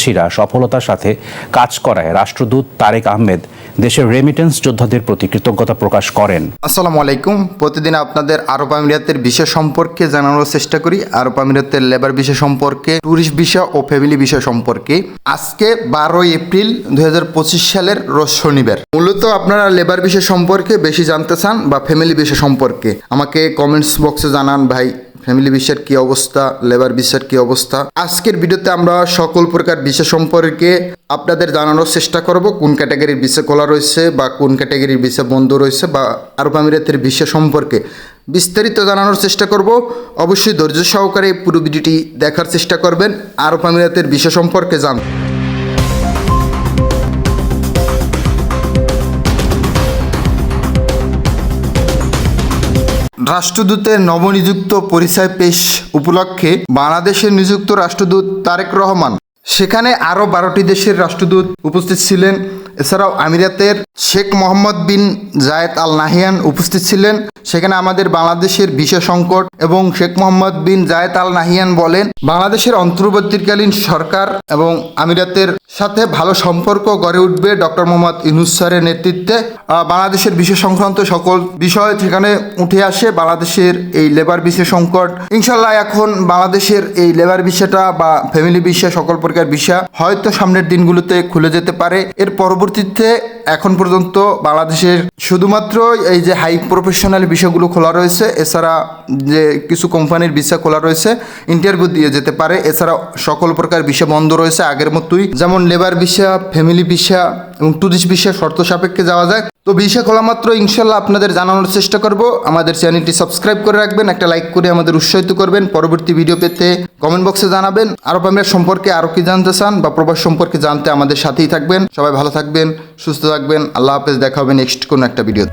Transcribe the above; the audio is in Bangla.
ছিরা সফলতার সাথে কাজ করায় রাষ্ট্রদূত তারেক আহমেদ দেশের রেমিটেন্স যোদ্ধাদের প্রতি কৃতজ্ঞতা প্রকাশ করেন। আসসালামু আলাইকুম। প্রতিদিন আপনাদের আরব আমিরাতের বিষয় সম্পর্কে জানানোর চেষ্টা করি। আরব আমিরাতের লেবার বিষয় সম্পর্কে ট্যুরিস্ট বিষয় ও ফ্যামিলি বিষয় সম্পর্কে। আজকে বারোই এপ্রিল দুই হাজার পঁচিশ সালের রোজ শনিবার। মূলত আপনারা লেবার বিষয় সম্পর্কে বেশি জানতে চান বা ফ্যামিলি বিষয় সম্পর্কে, আমাকে কমেন্টস বক্সে জানান ভাই। ফ্যামিলি বিষয়ের কি অবস্থা লেবার বিষয়ের কি অবস্থা? আজকের ভিডিওতে আমরা সকল প্রকার বিষয় সম্পর্কে আপনাদের জানানোর চেষ্টা করব, কোন ক্যাটাগরির বিষয় খোলা রয়েছে বা কোন ক্যাটাগরির বিষয় বন্ধ রয়েছে বা আরব আমিরাতের বিষয় সম্পর্কে বিস্তারিত জানানোর চেষ্টা করব। অবশ্যই ধৈর্য সহকারে পুরো ভিডিওটি দেখার চেষ্টা করবেন, আরব আমিরাতের বিষয় সম্পর্কে জান রাষ্ট্রদূতের নবনিযুক্ত পরিচয় পেশ উপলক্ষে বাংলাদেশের নিযুক্ত রাষ্ট্রদূত তারেক রহমান। সেখানে আরও বারোটি দেশের রাষ্ট্রদূত উপস্থিত ছিলেন। এছাড়াও আমিরাতের শেখ মোহাম্মদ বিন জায়েদ আল নাহিয়ান উপস্থিত ছিলেন। সেখানে আমাদের বাংলাদেশের বিষয় সংকট এবং শেখ মোহাম্মদ বিন জায়েদ আল নাহিয়ান বলেন, বাংলাদেশের অন্তর্বর্তীকালীন সরকার এবং আমিরাতের সাথে ভালো সম্পর্ক গড়ে উঠবে ডক্টর মোহাম্মদ ইউনুস স্যারের নেতৃত্বে। বাংলাদেশের বিষয় সংক্রান্ত সকল বিষয় সেখানে উঠে আসে। বাংলাদেশের এই লেবার বিষয় সংকট ইনশাল্লাহ এখন বাংলাদেশের এই লেবার বিষয়টা বা ফ্যামিলি বিষয় সকল প্রকার বিষয় হয়তো সামনের দিনগুলোতে খুলে যেতে পারে। এর পরবর্তীতে এখন পর্যন্ত বাংলাদেশের শুধুমাত্র এই যে হাই প্রফেশনাল বিষয়গুলো খোলা রয়েছে, এছাড়া যে কিছু কোম্পানির বিষয় খোলা রয়েছে ইন্টারভিউ দিয়ে যেতে পারে। এছাড়া সকল প্রকার বিষয় বন্ধ রয়েছে আগের মতোই। যেমন লেবার বিষয় ফ্যামিলি বিষয় এবং টুরিস্ট বিশ্বের শর্ত সাপেক্ষে যাওয়া যায় তো বিষয় খোলা মাত্র, ইনশাল্লাহ আপনাদের জানানোর চেষ্টা করব। আমাদের চ্যানেলটি সাবস্ক্রাইব করে রাখবেন, একটা লাইক করে আমাদের উৎসাহিত করবেন। পরবর্তী ভিডিও পেতে কমেন্ট বক্সে জানাবেন। আরব আমিরাত সম্পর্কে আরও কি জানতে চান বা প্রবাস সম্পর্কে জানতে আমাদের সাথেই থাকবেন। সবাই ভালো থাকবেন, সুস্থ থাকবেন। আল্লাহ হাফেজ, দেখা হবে নেক্সট কোনো একটা ভিডিও